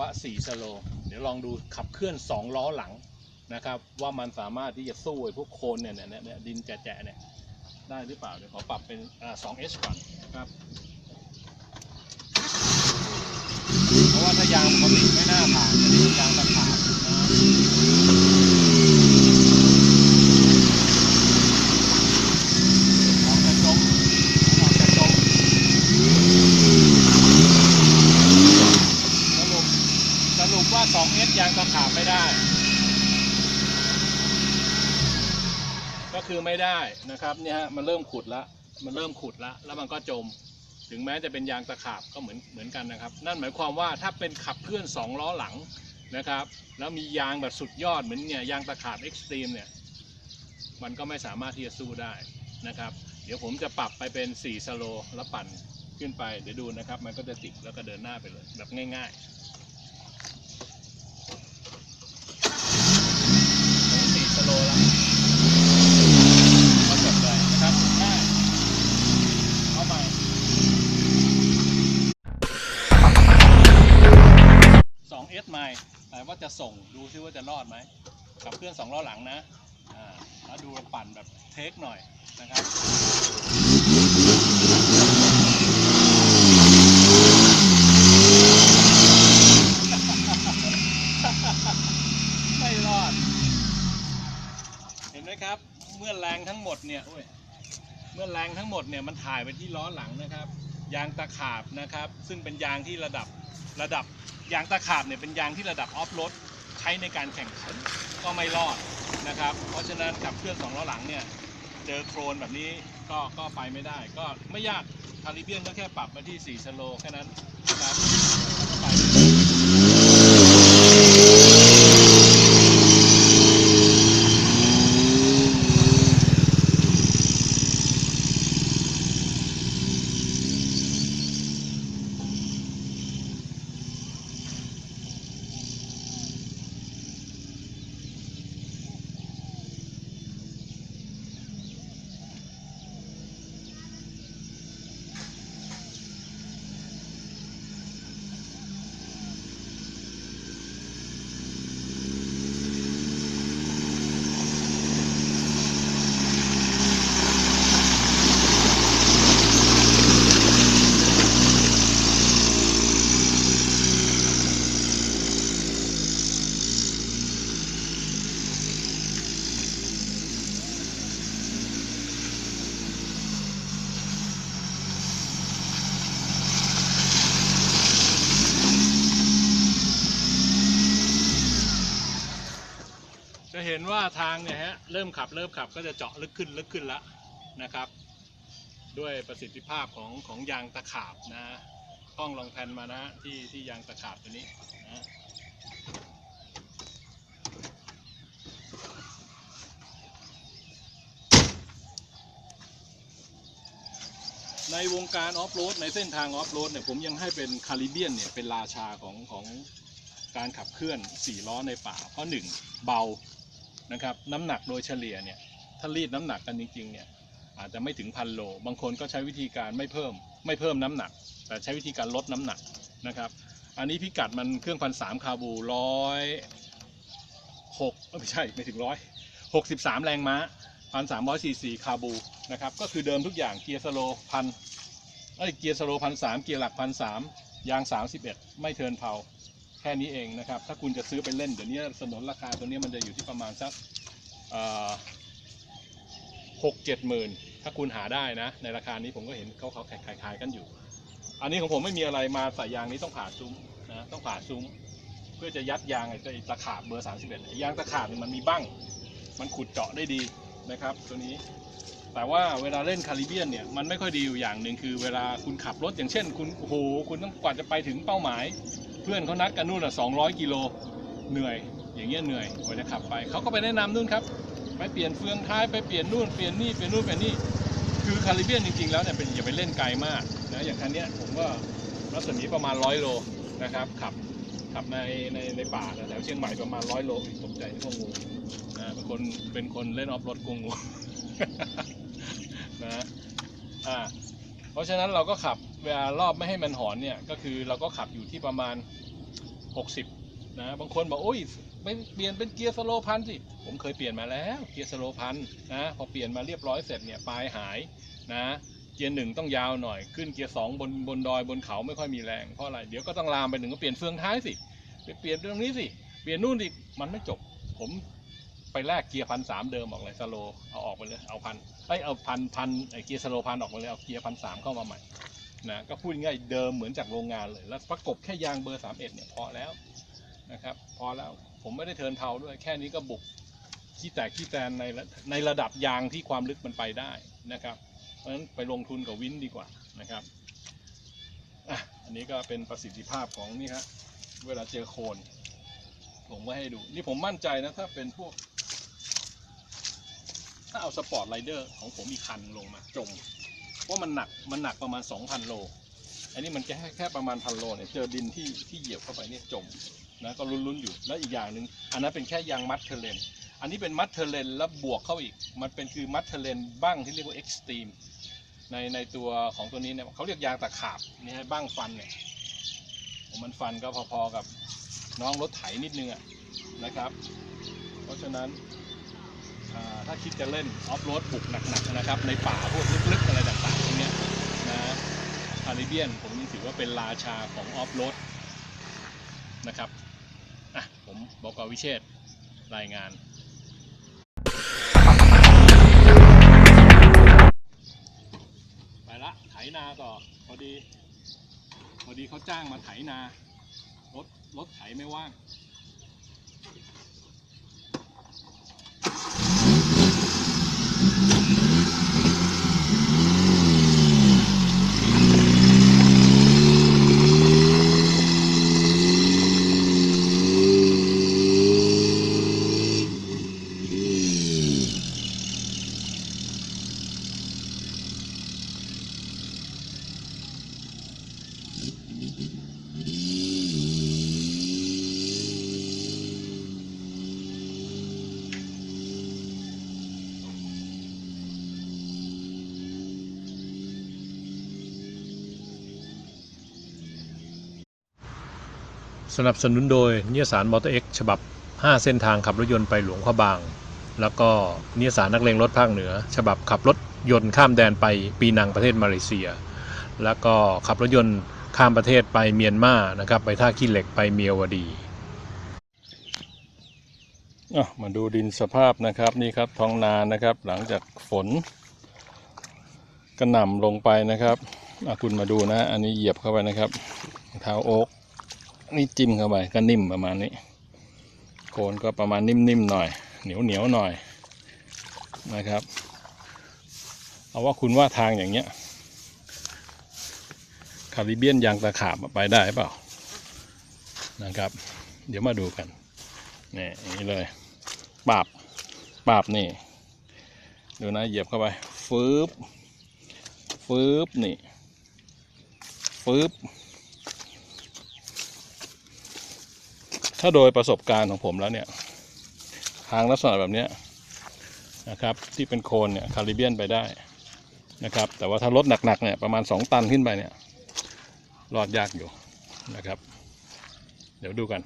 าวะ4สโล เดี๋ยวลองดูขับเคลื่อน 2 ล้อหลังนะครับ ว่ามันสามารถที่จะสู้ไอ้พวกโคลนเนี่ยเนี่ยเนี่ยดินแจะเนี่ยได้หรือเปล่า เดี๋ยวขอปรับเป็นอ่า 2H ก่อนนะครับ เพราะว่าถ้ายางปกติไม่น่าผ่านแต่นี่ยางตะขาบนะออกจะจมออกจะจมสรุปสรุปว่า 2S ยางตะขาบไม่ได้ ก็ คือไม่ได้นะครับเนี่ยฮะมันเริ่มขุดแล้วมันเริ่มขุดแล้วแล้วมันก็จม ถึงแม้จะเป็นยางตะขาบก็เหมือนเหมือนกันนะครับ นั่นหมายความว่าถ้าเป็นขับเคลื่อน 2 ล้อหลังนะครับ แล้วมียางแบบสุดยอดเหมือนเนี่ยยางตะขาบเอ็กซ์ตรีมเนี่ยมันก็ไม่สามารถที่จะสู้ได้นะครับ เดี๋ยวผมจะปรับไปเป็น 4 สโลแล้วปั่นขึ้นไปเดี๋ยวดูนะครับ มันก็จะติดแล้วก็เดินหน้าไปเลยแบบง่าย ๆ 2S ไมล์แต่ว่าจะส่งดูซิว่าจะรอดไหมขับเคลื่อน2ล้อหลังนะแล้วดูเราปั่นแบบเทคหน่อยนะครับไม่รอด เห็นไหมครับ เมื่อแรงทั้งหมดเนี่ยเมื่อแรงทั้งหมดเนี่ยมันถ่ายไปที่ล้อหลังนะครับ ยางตะขาบนะครับ ซึ่งเป็นยางที่ระดับระดับ ยางตะขาบเนี่ยเป็นยางที่ระดับออฟโรดใช้ในการแข่งขันก็ไม่รอดนะครับ เพราะฉะนั้นกับเครื่องสองล้อหลังเนี่ยเจอโครนแบบนี้ก็ก็ไปไม่ได้ ก็ไม่ยากคาริเบียนก็แค่ปรับมาที่4สโลแค่นั้นนะครับ จะเห็นว่าทางเนี่ยฮะเริ่มขับเริ่มขับก็จะเจาะลึกขึ้นลึกขึ้นล้วนะครับ ด้วยประสิทธิภาพของของยางตะขาบนะฮะกล้องลองแพนมานะฮะที่ที่ยางตะขาบตัวนี้นะในวงการออฟโรดในเส้นทางออฟโรดเนี่ยผมยังให้เป็นคาริเบียนเนี่ยเป็นราชาของของการขับเคลื่อน 4 ล้อในป่า เพราะหนึ่งเบา นะครับน้ำหนักโดยเฉลี่ยเนี่ยถ้ารีดน้ำหนักกันจริงๆเนี่ยอาจจะไม่ถึงพันโล บางคนก็ใช้วิธีการไม่เพิ่ม ไม่เพิ่มน้ำหนัก แต่ใช้วิธีการลดน้ำหนักนะครับอันนี้พิกัดมันเครื่องพันสามคาบูร้อยหกไม่ใช่ไม่ถึงร้อยหกสิบสามแรงม้าพันสามร้อยสี่สี่คาบูนะครับก็คือเดิมทุกอย่างเกียร์สโลพันไอ้ยเกียร์สโลพันสามเกียร์หลักพันสามยางสามสิบเอ็ดไม่เทินเพา แค่นี้เองนะครับ ถ้าคุณจะซื้อไปเล่นเดี๋ยวนี้สนนราคาตัวนี้มันจะอยู่ที่ประมาณสักหกเจ็ดหมื่นถ้าคุณหาได้นะ ในราคานี้ผมก็เห็นเขาเขาขายขายกันอยู่ อันนี้ของผมไม่มีอะไรมาใส่ยางนี้ต้องผ่าซุ้มนะต้องผ่าซุ้ม เพื่อจะยัดยางไอ้ตะขาบเบอร์31ยางตะขาบเนี่ยมันมีบ้างมันขุดเจาะได้ดีนะครับ ตัวนี้ แต่ว่าเวลาเล่นคาริเบียนเนี่ยมันไม่ค่อยดีอยู่อย่างหนึ่งคือเวลาคุณขับรถอย่างเช่น คุณโอ้โหคุณต้องกว่าจะไปถึงเป้าหมาย เพื่อนเขานัดกันนู่นอะ200กิโลเหนื่อย อย่างเงี้ยเหนื่อยกว่าจะขับไปเขาก็ไปแนะนำนู่นครับไปเปลี่ยนเฟืองท้ายไปเปลี่ยนนู่นเปลี่ยนนี่เปลี่ยนนู่นเปลี่ยนนี่คือคาริเบียนจริงๆแล้วเนี่ยเป็นอย่าไปเล่นไกลมากนะอย่างคันเนี้ยผมก็รัศมีประมาณ100โลนะครับขับขับในในในป่าแถวเชียงใหม่ประมาณ100โลตกใจที่พวกงูนะเป็นคนเป็นคนเล่นออฟรถกลัวงูนะอ่า เพราะฉะนั้นเราก็ขับเวลารอบไม่ให้มันหอนเนี่ยก็คือเราก็ขับอยู่ที่ประมาณ 60นะบางคนบอกโอ้ยไปเปลี่ยนเป็นเกียร์สโลพันสิผมเคยเปลี่ยนมาแล้วเกียร์สโลพันนะพอเปลี่ยนมาเรียบร้อยเสร็จเนี่ยปลายหายนะเกียร์หนึ่งต้องยาวหน่อยขึ้นเกียร์สองบนบนดอยบนเขาไม่ค่อยมีแรงเพราะอะไรเดี๋ยวก็ต้องลามไปถึงก็เปลี่ยนเฟืองท้ายสิไปเปลี่ยนตรงนี้สิเปลี่ยนนู่นอีกมันไม่จบ ผมไปแลกเกียร์พันสามเดิมออกเลยสโลเอาออกไปเลยเอาพัน ไอยเอาพันพันไอเกียร์สโลพันออกมาเลยเอาเกียร์พันสามเข้ามาใหม่นะก็พูดง่ายเดิมเหมือนจากโรงงานเลย แล้วประกบแค่ยางเบอร์31เอ็ดเนี่ยพอแล้วนะครับพอแล้วผมไม่ได้เทินเทาด้วย แค่นี้ก็บุกขี้แตกขี้แตนในรในระดับยางที่ความลึกมันไปได้นะครับ เพราะฉะนั้นไปลงทุนกับวินดีกว่านะครับอะอันนี้ก็เป็นประสิทธิภาพของนี่ฮะเวลาเจอโคนผมก็ให้ดู นี่ผมมั่นใจนะถ้าเป็นพวก ถ้าเอาสปอร์ตไรเดอร์ของผมอีกคันลงมาจมเพราะมันหนักมันหนักประมาณ 2,000 โล อันนี้มันแค่แค่ประมาณพันโลเนี่ยเจอดินที่ที่เหยียบเข้าไปเนี่ยจมนะก็ลุ้นๆอยู่แล้วอีกอย่างหนึ่งอันนั้นเป็นแค่ยางมัดเทเลนอันนี้เป็นมัดเทเลนแล้วบวกเข้าอีก มันเป็นคือมัดเทเลนบ้างที่เรียกว่าเอ็กซ์ตรีมในในตัวของตัวนี้เนี่ยเขาเรียกยางตะขาบนี่ให้บ้างฟันเนี่ยมันฟันก็พอๆกับน้องรถไถนิดนึงอะนะครับ เพราะฉะนั้น ถ้าคิดจะเล่นออฟโรดบุกหนักๆนะครับ ในป่าพวกลึกๆ อะไรต่างๆพวกนี้นะคาริเบียนผมถือว่าเป็นราชาของออฟโรดนะครับอะผมบอกกวิเชษรายงานไปละไถนาต่อพอดี พอดีเขาจ้างมาไถนา รถรถไถไม่ว่าง สนับสนุนโดยนิยสารมอเตอร์เอ็กฉบับ 5 เส้นทางขับรถยนต์ไปหลวงพระบาง แล้วก็นิยสารนักเลงรถภาคเหนือ ฉบับขับรถยนต์ข้ามแดนไปปีนังประเทศมาเลเซีย แล้วก็ขับรถยนต์ข้ามประเทศไปเมียนมานะครับไปท่าขี้เหล็กไปเมียวดีมาดูดินสภาพนะครับนี่ครับท้องนานะครับ หลังจากฝนกระหน่ำลงไปนะครับอะคุณมาดูนะ อันนี้เหยียบเข้าไปนะครับเท้าโอ๊ก นี่จิ้มเข้าไปก็นิ่มประมาณนี้โคนก็ประมาณนิ่มๆหน่อย เหนียวเหนียวหน่อยนะครับ เอาว่าคุณว่าทางอย่างเงี้ยคาริเบียนยางตะขาบไปได้เปล่านะครับ เดี๋ยวมาดูกันนี่อย่างนี้เลยปาบปาบนี่ ดูนะเหยียบเข้าไปฟืบฟืบนี่ฟืบ ถ้าโดยประสบการณ์ของผมแล้วเนี่ยทางลักษณะแบบนี้นะครับที่เป็นโคนเนี่ยคาริเบียนไปได้นะครับ แต่ว่าถ้ารถหนักๆเนี่ยประมาณ 2 ตันขึ้นไปเนี่ยรอดยากอยู่นะครับ เดี๋ยวดูกัน